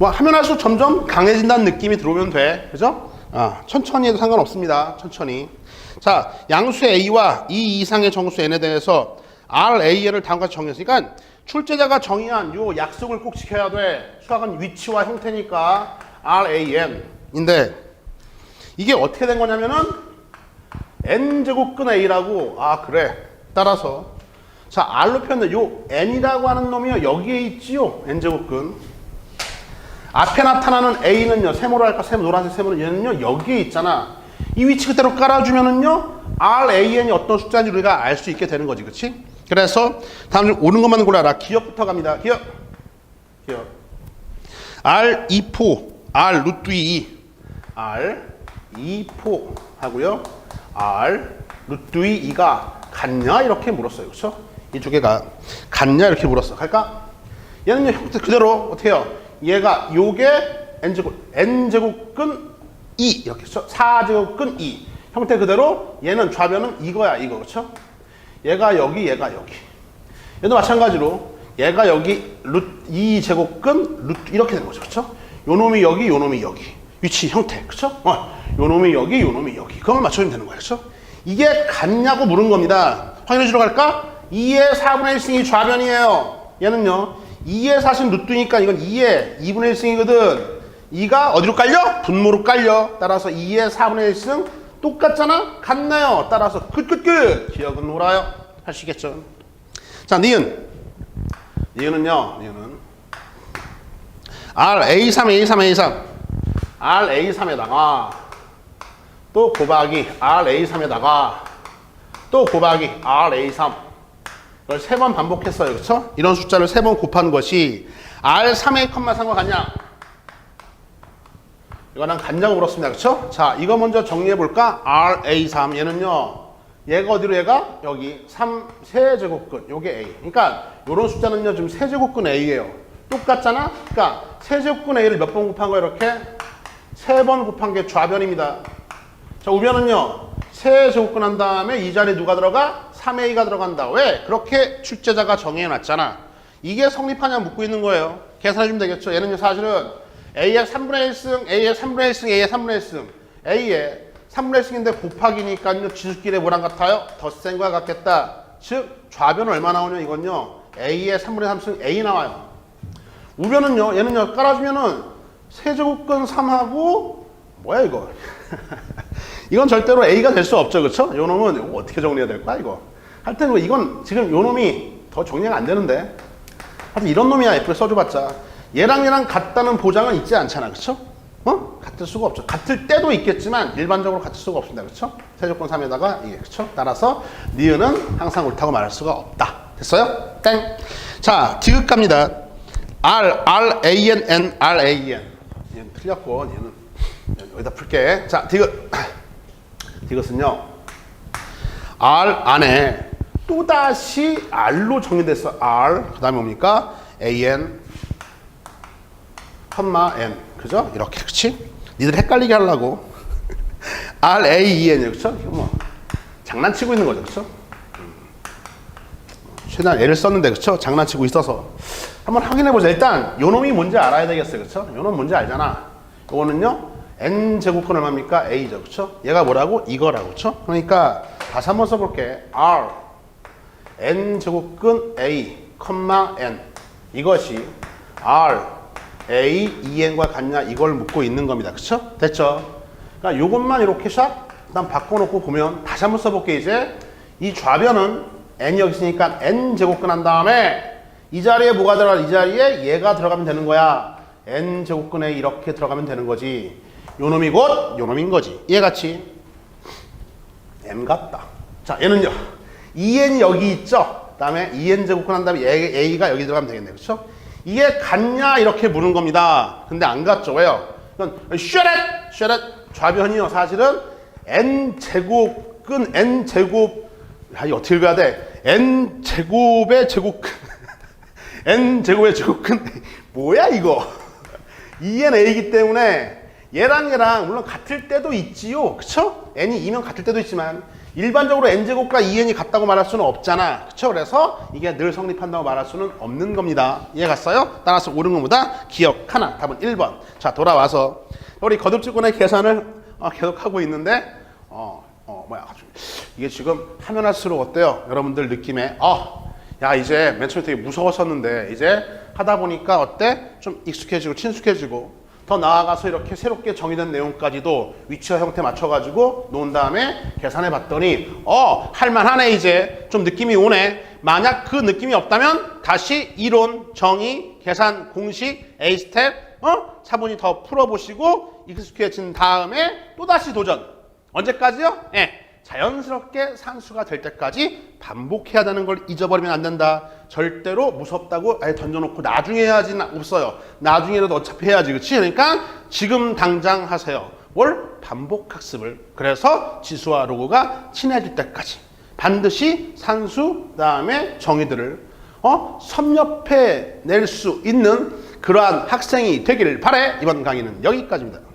뭐 하면 할수록 점점 강해진다는 느낌이 들어오면 돼. 그죠? 아, 천천히 해도 상관없습니다. 천천히. 자, 양수 A와 이 이상의 정수 N에 대해서 RA를 다음과 같이 정했으니까 출제자가 정의한 요 약속을 꼭 지켜야 돼. 수학은 위치와 형태니까 RAN인데 이게 어떻게 된 거냐면은 n제곱근 a라고 아 그래 따라서 자 r로 표현된 요 n이라고 하는 놈이요 여기에 있지요 n제곱근 앞에 나타나는 a는요 세모로 할까 세모 노란색 세모는 얘는요 여기에 있잖아. 이 위치 그대로 깔아주면은요 ran이 어떤 숫자인지 우리가 알 수 있게 되는 거지 그치? 그래서 다음 중 오는 것만 골라라 기억부터 갑니다. 기억. 기억. R 2포. R 루트 2 r 2포. 하고요. R 루트 2가 같냐? 이렇게 물었어요. 그렇죠 이 두 개가 같냐? 이렇게 물었어. 갈까? 얘는 형태 그대로 어떻게 해요 얘가 요게 n제곱 n제곱근 2 이렇게 써 4제곱근 2 형태 그대로 얘는 좌변은 이거야 이거. 그렇죠? 얘가 여기 얘가 여기. 얘도 마찬가지로 얘가 여기 루트 2제곱근 루트 이렇게 된 거죠. 그렇죠? 요 놈이 여기 요 놈이 여기. 위치 형태. 그렇죠? 어, 요 놈이 여기 요 놈이 여기. 그것만 맞춰주면 되는 거예요 그렇죠? 이게 같냐고 물은 겁니다. 확인해 주러 갈까? 2의 4분의 1승이 좌변이에요. 얘는요 2의 4은 루트니까 이건 2의 2분의 1승이거든. 2가 어디로 깔려? 분모로 깔려. 따라서 2의 4분의 1승 똑같잖아? 같나요? 따라서 끝끝끝 기억은 놀아요. 하시겠죠. 자 니은. 니은은요? 니은은? R A3 A3 A3 R A3에다가 또 곱하기 R A3에다가 또 곱하기 R A3 이걸 세 번 반복했어요. 그렇죠? 이런 숫자를 세 번 곱한 것이 R3의 컴마 상과 같냐? 이거랑 간장을 물었습니다. 그렇죠? 자 이거 먼저 정리해 볼까? R A3 얘는요 얘가 어디로 얘가? 여기 3 세제곱근. 요게 A. 그러니까 요런 숫자는요 지금 세제곱근 A예요. 똑같잖아? 그러니까 세제곱근 A를 몇 번 곱한 거야 이렇게? 세 번 곱한 게 좌변입니다. 자 우변은요 세제곱근 한 다음에 이 자리에 누가 들어가 3A가 들어간다. 왜? 그렇게 출제자가 정해 놨잖아. 이게 성립하냐 묻고 있는 거예요. 계산해 주면 되겠죠. 얘는요 사실은 A의 3분의 1승 A의 3분의 1승 A의 3분의 1승. A의 3분의 1승인데 곱하기니까요 지수끼리 뭐랑 같아요? 덧센 거와 같겠다. 즉 좌변은 얼마 나오냐 이건요. A의 3분의 3승 A 나와요. 우변은요 얘는요 깔아주면은 세제곱근 3하고 뭐야 이거? 이건 절대로 A가 될 수 없죠. 그쵸? 요 놈은 어떻게 정리해야 될까 이거 하여튼 뭐 이건 지금 요 놈이 더 정리가 안 되는데 하여튼 이런 놈이야 F를 써줘봤자 얘랑 얘랑 같다는 보장은 있지 않잖아 그쵸? 어? 같을 수가 없죠 같을 때도 있겠지만 일반적으로 같을 수가 없습니다 그쵸? 세조건 3에다가 이게 그쵸? 따라서 니은은 항상 옳다고 말할 수가 없다 됐어요? 땡! 자 디귿 갑니다 R, R, A, N, N, R, A, N 얘는 틀렸고 얘는 여기다 풀게 자 디귿 디귿은요 R 안에 또다시 R로 정리됐어 R 그 다음에 뭡니까? A, N 컴마 N 그죠? 이렇게 그치? 니들 헷갈리게 하려고 R, A, E, N 그쵸? 뭐 장난치고 있는 거죠 그쵸? 음. 최대한 애를 썼는데 그쵸? 장난치고 있어서 한번 확인해 보자 일단 요 놈이 뭔지 알아야 되겠어요 그쵸? 요 놈 뭔지 알잖아 요거는요 n 제곱근 얼마입니까? a죠 그쵸? 얘가 뭐라고? 이거라고 그쵸? 그러니까 다시 한번 써볼게 r n 제곱근 a, n 이것이 r a, 2n과 같냐 이걸 묻고 있는 겁니다 그쵸? 됐죠? 그러니까 요것만 이렇게 샥 일단 바꿔놓고 보면 다시 한번 써볼게 이제 이 좌변은 n이 여기 있으니까 n 제곱근 한 다음에 이 자리에 뭐가 들어가? 이 자리에 얘가 들어가면 되는 거야. n 제곱근에 이렇게 들어가면 되는 거지. 요 놈이 곧 요 놈인 거지. 얘같이 m 같다. 자, 얘는요. 2n이 여기 있죠. 그 다음에 2n 제곱근 한 다음에 얘, a가 여기 들어가면 되겠네. 그렇죠? 이게 같냐 이렇게 물은 겁니다. 근데 안 같죠. 왜요? 이건 쉐렛 쉐렛 좌변이요. 사실은 n 제곱근 n 제곱 야, 이 어떻게 읽어야 돼? n 제곱의 제곱근 n 제곱의 제곱근 뭐야 이거 2n a이기 때문에 얘랑 얘랑 물론 같을 때도 있지요 그쵸? n이 2면 같을 때도 있지만 일반적으로 n제곱과 2n이 같다고 말할 수는 없잖아. 그쵸? 그래서 이게 늘 성립한다고 말할 수는 없는 겁니다. 이해 갔어요? 따라서 옳은 것보다 기억 하나. 답은 1번. 자, 돌아와서 우리 거듭직군의 계산을 어, 계속하고 있는데 어, 어, 뭐야. 이게 지금 하면 할수록 어때요? 여러분들 느낌에 어, 야 이제 맨 처음에 되게 무서웠었는데 이제 하다 보니까 어때? 좀 익숙해지고 친숙해지고 더 나아가서 이렇게 새롭게 정의된 내용까지도 위치와 형태 맞춰가지고 놓은 다음에 계산해 봤더니 어 할만하네 이제 좀 느낌이 오네 만약 그 느낌이 없다면 다시 이론 정의 계산 공식 A 스텝 어 차분히 더 풀어보시고 익숙해진 다음에 또 다시 도전 언제까지요? 예. 자연스럽게 산수가 될 때까지 반복해야 되는 걸 잊어버리면 안 된다. 절대로 무섭다고 아예 던져놓고 나중에 해야지는 없어요. 나중에라도 어차피 해야지, 그렇지? 그러니까 지금 당장 하세요. 뭘 반복 학습을. 그래서 지수와 로고가 친해질 때까지 반드시 산수 그다음에 정의들을 어 섭렵해 낼 수 있는 그러한 학생이 되기를 바래. 이번 강의는 여기까지입니다.